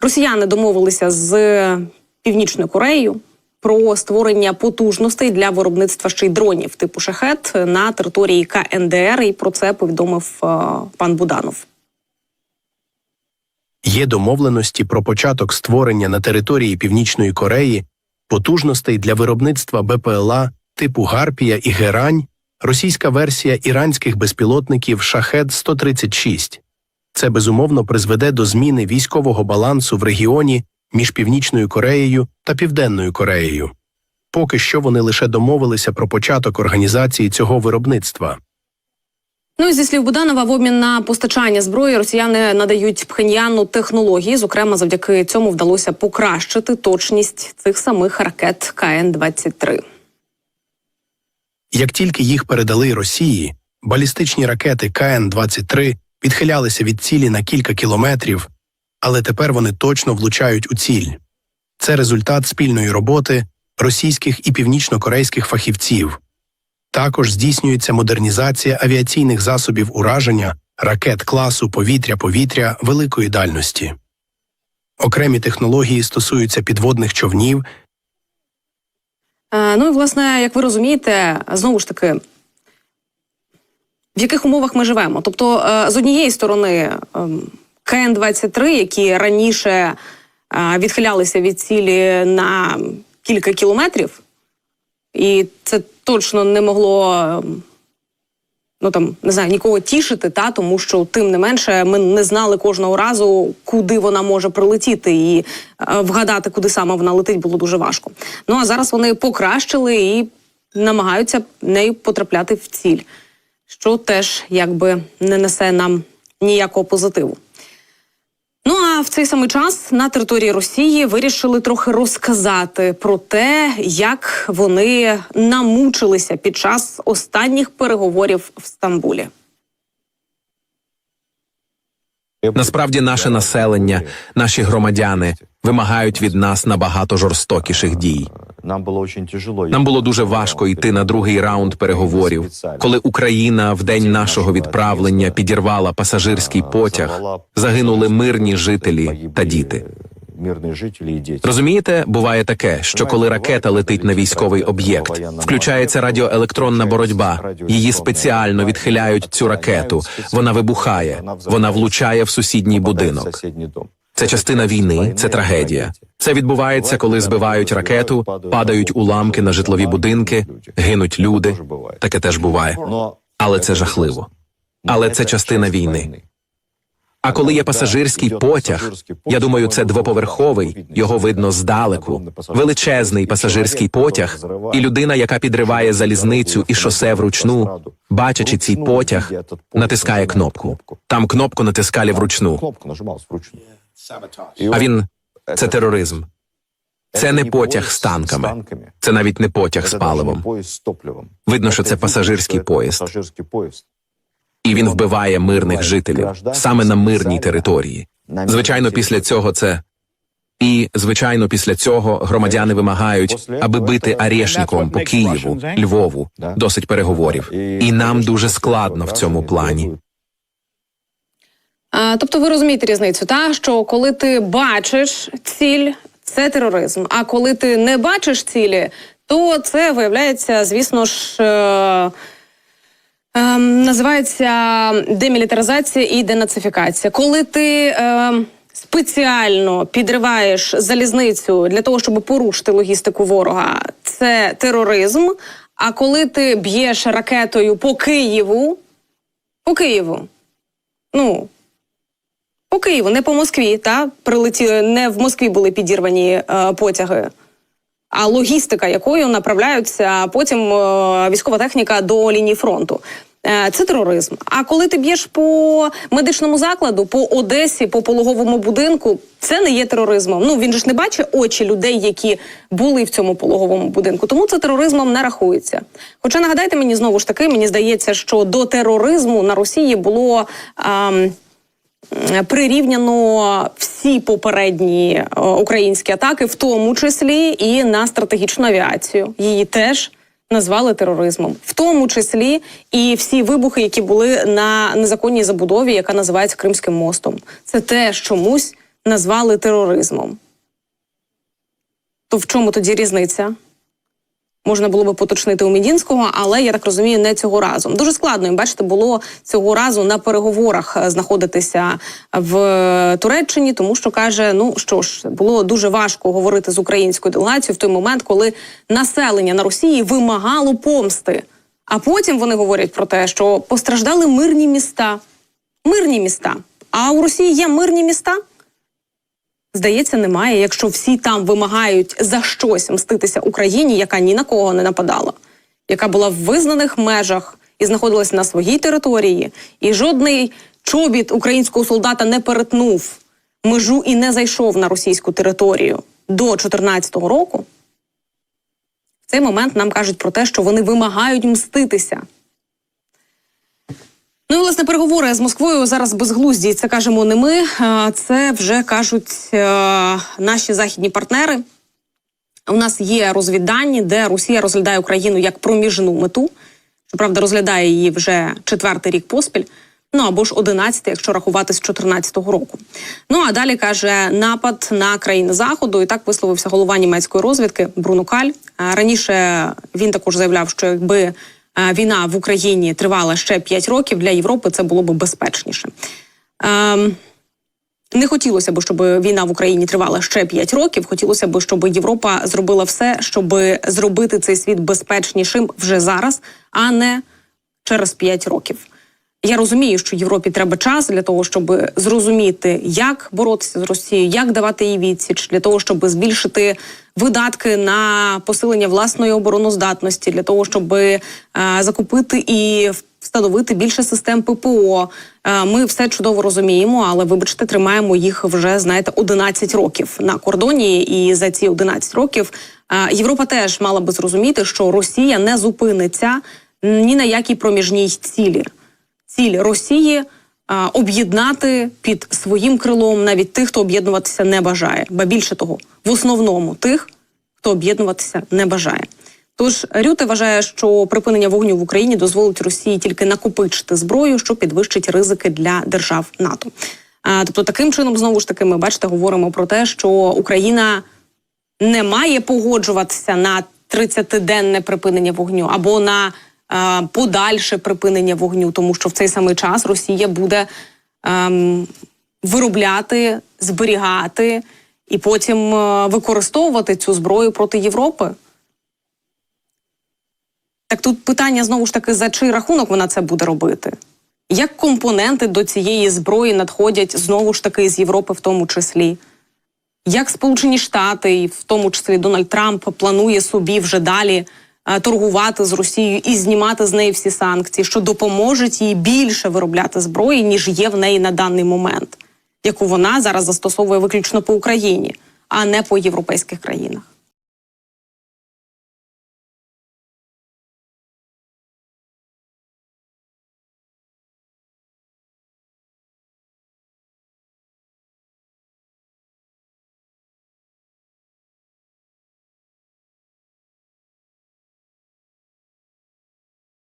Росіяни домовилися з Північною Кореєю про створення потужностей для виробництва ще й дронів типу шахет на території КНДР. І про це повідомив е, пан Буданов. Є домовленості про початок створення на території Північної Кореї потужностей для виробництва БПЛА типу Гарпія і Герань, російська версія іранських безпілотників Шахед 136 Це безумовно призведе до зміни військового балансу в регіоні між Північною Кореєю та Південною Кореєю. Поки що вони лише домовилися про початок організації цього виробництва. Ну і зі слів Буданова, в обмін на постачання зброї росіяни надають Пхеньяну технології. Зокрема, завдяки цьому вдалося покращити точність цих самих ракет КН-23. Як тільки їх передали Росії, балістичні ракети КН-23 відхилялися від цілі на кілька кілометрів, але тепер вони точно влучають у ціль. Це результат спільної роботи російських і північнокорейських фахівців. Також здійснюється модернізація авіаційних засобів ураження ракет класу повітря-повітря великої дальності. Окремі технології стосуються підводних човнів Е, ну і власне, як ви розумієте, знову ж таки, в яких умовах ми живемо? Тобто, е, з однієї сторони, ем, КН-23, які раніше е, відхилялися від цілі на кілька кілометрів, і це точно не могло. ем, Ну там не знаю нікого тішити, та тому що тим не менше ми не знали кожного разу, куди вона може прилетіти, і е, вгадати, куди саме вона летить, було дуже важко. Ну а зараз вони покращили і намагаються нею потрапляти в ціль, що теж якби не несе нам ніякого позитиву. Ну а в цей самий час на території Росії вирішили трохи розказати про те, як вони намучилися під час останніх переговорів в Стамбулі. Насправді, наше населення, наші громадяни вимагають від нас набагато жорстокіших дій. Нам було дуже тяжело. Нам було дуже важко йти на другий раунд переговорів, коли Україна в день нашого відправлення підірвала пасажирський потяг, загинули мирні жителі та діти. Мирні жителі і діти. Розумієте, буває таке, що коли ракета летить на військовий об'єкт, включається радіоелектронна боротьба. Її спеціально відхиляють цю ракету. Вона вибухає, вона влучає в сусідній будинок. Це частина війни, це трагедія. Це відбувається, коли збивають ракету, падають уламки на житлові будинки, гинуть люди. Таке теж буває. Але це жахливо. Але це частина війни. А коли є пасажирський потяг, я думаю, це двоповерховий, його видно здалеку. Величезний пасажирський потяг, і людина, яка підриває залізницю і шосе вручну, бачачи цей потяг, натискає кнопку. Там кнопку натискали вручну. А він це тероризм. Це не потяг з танками. Це навіть не потяг з паливом. Видно, що це пасажирський поїзд. Пасажирський поїзд. І він вбиває мирних жителів саме на мирній території. Звичайно, після цього це. І, звичайно, після цього громадяни вимагають, аби бити арешником по Києву, Львову. Досить переговорів. І нам дуже складно в цьому плані. Тобто, ви розумієте різницю, та що коли ти бачиш ціль, це тероризм. А коли ти не бачиш цілі, то це виявляється, звісно ж. Е- Ем, називається демілітаризація і денацифікація. Коли ти ем, спеціально підриваєш залізницю для того, щоб порушити логістику ворога, це тероризм. А коли ти б'єш ракетою по Києву, по Києву, ну. Києву, не по Москві, та прилетіли не в Москві були підірвані е, потяги, а логістика, якою направляються потім е, військова техніка до лінії фронту. Е, Це тероризм. А коли ти б'єш по медичному закладу, по Одесі, по пологовому будинку, це не є тероризмом. Ну він ж не бачить очі людей, які були в цьому пологовому будинку. Тому це тероризмом не рахується. Хоча нагадайте мені знову ж таки, мені здається, що до тероризму на Росії було. ем, прирівняно всі попередні е, українські атаки, в тому числі і на стратегічну авіацію. Її теж назвали тероризмом, в тому числі і всі вибухи, які були на незаконній забудові, яка називається Кримським мостом. Це теж чомусь назвали тероризмом. То в чому тоді різниця? Можна було би поточнити у Мідінського, але я так розумію, не цього разу. Дуже складно їм, бачите, було цього разу на переговорах е, знаходитися в Туреччині, тому що каже: ну що ж, було дуже важко говорити з українською делегацією в той момент, коли населення на Росії вимагало помсти. А потім вони говорять про те, що постраждали мирні міста. Мирні міста. А у Росії є мирні міста? Здається, немає. Якщо всі там вимагають за щось мститися Україні, яка ні на кого не нападала, яка була в визнаних межах і знаходилась на своїй території, і жодний чобіт українського солдата не перетнув межу і не зайшов на російську територію до 2014 року. В цей момент нам кажуть про те, що вони вимагають мститися. Ну і власне переговори з Москвою зараз безглузді. Це кажемо не ми. Це вже кажуть е, наші західні партнери. У нас є розвіддані, де Росія розглядає Україну як проміжну мету. Щоправда, розглядає її вже четвертий рік поспіль. Ну або ж одинадцятий, якщо рахувати з 14-го року. Ну а далі каже напад на країни заходу. І так висловився голова німецької розвідки Бруно Каль. Раніше він також заявляв, що якби е, війна в Україні тривала ще 5 років для Європи, це було б безпечніше. Не хотілося б, щоб війна в Україні тривала ще 5 років. Хотілося б, щоб Європа зробила все, щоб зробити цей світ безпечнішим вже зараз, а не через 5 років. Я розумію, що Європі треба час для того, щоб зрозуміти, як боротися з Росією, як давати їй відсіч, для того, щоб збільшити видатки на посилення власної обороноздатності, для того, щоб е, закупити і встановити більше систем ППО. Е, ми все чудово розуміємо, але вибачте, тримаємо їх вже знаєте 11 років на кордоні. І за ці 11 років е, Європа теж мала би зрозуміти, що Росія не зупиниться ні на якій проміжній цілі ціль Росії об'єднати під своїм крилом навіть тих, хто об'єднуватися не бажає, ба більше того, в основному тих, хто об'єднуватися не бажає. Тож Рюте вважає, що припинення вогню в Україні дозволить Росії тільки накопичити зброю, що підвищить ризики для держав НАТО. А, тобто, таким чином, знову ж таки, ми бачите, говоримо про те, що Україна не має погоджуватися на 30-денне припинення вогню або на е, подальше припинення вогню, тому що в цей самий час Росія буде ем, виробляти, зберігати і потім е, використовувати цю зброю проти Європи. Так тут питання знову ж таки, за чий рахунок вона це буде робити? Як компоненти до цієї зброї надходять знову ж таки з Європи, в тому числі? Як Сполучені Штати, в тому числі Дональд Трамп, планує собі вже далі е, торгувати з Росією і знімати з неї всі санкції, що допоможуть їй більше виробляти зброї, ніж є в неї на даний момент, яку вона зараз застосовує виключно по Україні, а не по європейських країнах.